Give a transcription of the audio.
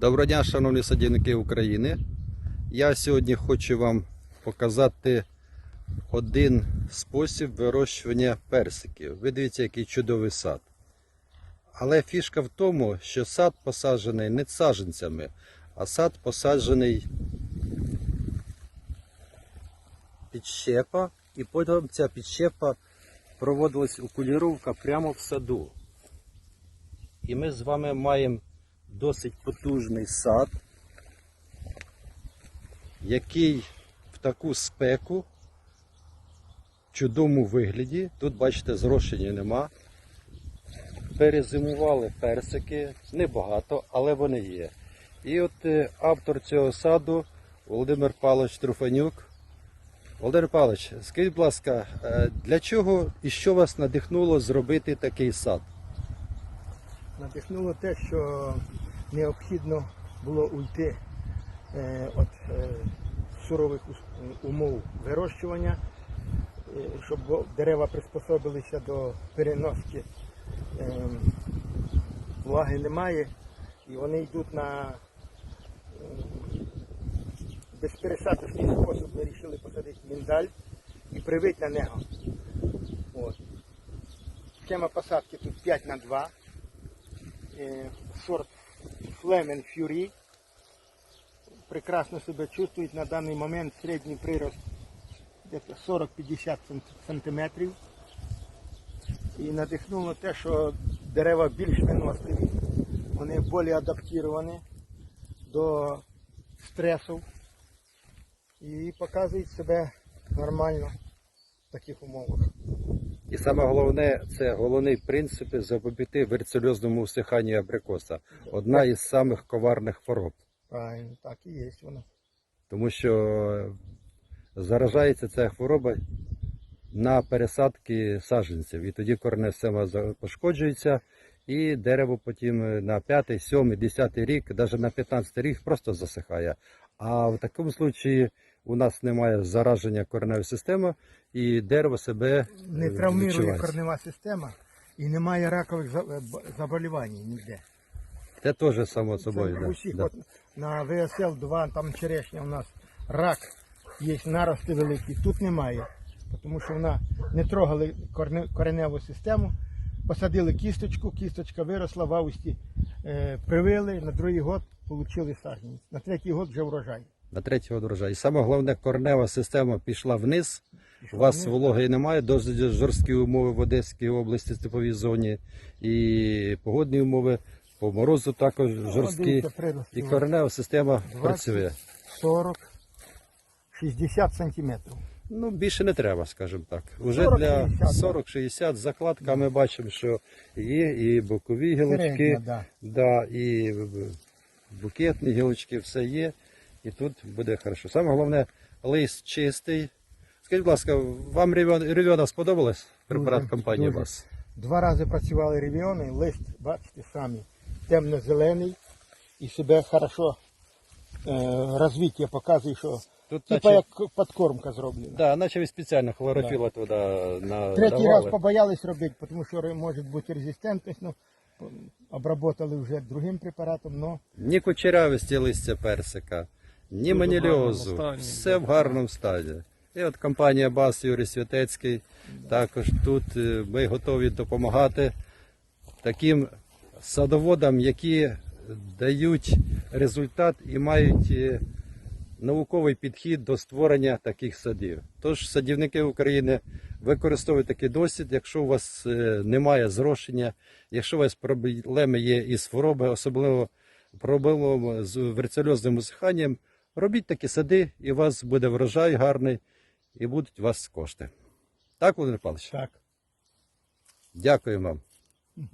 Доброго дня, шановні садівники України. Я сьогодні хочу вам показати один спосіб вирощування персиків. Ви дивіться, який чудовий сад. Але фішка в тому, що сад посаджений не саджанцями, а сад посаджений підщепа, і потім ця підщепа проводилась окуліровка прямо в саду. І ми з вами маємо досить потужний сад, який в таку спеку, в чудовому вигляді, тут, бачите, зрошення нема. Перезимували персики, небагато, але вони є. І от е, автор цього саду Володимир Павлович Труфанюк. Володимир Павлович, скажіть, будь ласка, е, для чого і що вас надихнуло зробити такий сад? Надихнуло те, що необхідно було уйти е, від е, сурових умов вирощування, е, щоб дерева приспособилися до переноски е, влаги немає, і вони йдуть на е, безпересадочний спосіб. Ми вирішили посадити міндаль і привити на нього. От. Схема посадки тут 5 на 2 е, сорт Flemen Fury. Прекрасно себе чувствують на даний момент середній прирост десь 40-50 см-. І надихнуло те, що дерева більш виносливі, вони більш адаптовані до стресів і показують себе нормально в таких умовах. І саме головне, це головний принцип запобігти верцельозному усиханню абрикоса. Одна із самих коварних хвороб. Правильно, так і є воно. Тому що заражається ця хвороба на пересадки саджанців. І тоді коренева система за- пошкоджується, і дерево потім на 5, 7, 10 рік, навіть на 15 рік просто засихає. А в такому случаї у нас немає зараження кореневої системи, і дерево себе не е, травмує відчуває. корнева система і немає ракових е, заболівань ніде. Це теж само собою. Це Да. усіх, Да. от на ВСЛ 2 там черешня у нас рак, є нарости великі, тут немає, тому що вона не трогали кореневу систему, посадили кісточку, кісточка виросла в августі, е, привили, на другий год отримали саджанець, на третій год вже врожай. На третій год. І саме головне, коренева система пішла вниз. У вас вологи немає, досить жорсткі умови в Одеській області, степовій зоні, і погодні умови, по морозу також жорсткі. І коренева система 20, працює. 40, 60 сантиметрів. Ну, більше не треба, скажімо так. Уже 40-60, для 40-60 закладка ми бачимо, що є і бокові гілочки, Середня, да. да, і букетні гілочки, все є. І тут буде хорошо. Саме головне, лист чистий. Скажіть, будь ласка, вам ревіон- ревіона сподобалась препарат Дуже, компанії дуже. ВАС? Два рази працювали ревіони, лист, бачите самі, темно-зелений і себе хорошо е, розвиття показує, що Тут типа наче, як подкормка зроблена. да, наче ви спеціально хлорофіла туди на Третій давали. раз побоялись робити, тому що може бути резистентність, ну, обработали вже другим препаратом, но Ні кучерявості листя персика, ні маніліозу. Все в гарному стані. І от компанія БАС Юрій Святецький також тут е, ми готові допомагати таким садоводам, які дають результат і мають е, науковий підхід до створення таких садів. Тож садівники України використовують такий досвід, якщо у вас е, немає зрошення, якщо у вас проблеми є із хвороби, особливо проблемами з верцельозним усиханням, робіть такі сади, і у вас буде врожай гарний, і будуть у вас кошти. Так, Володимир Павлович? так. Дякую вам.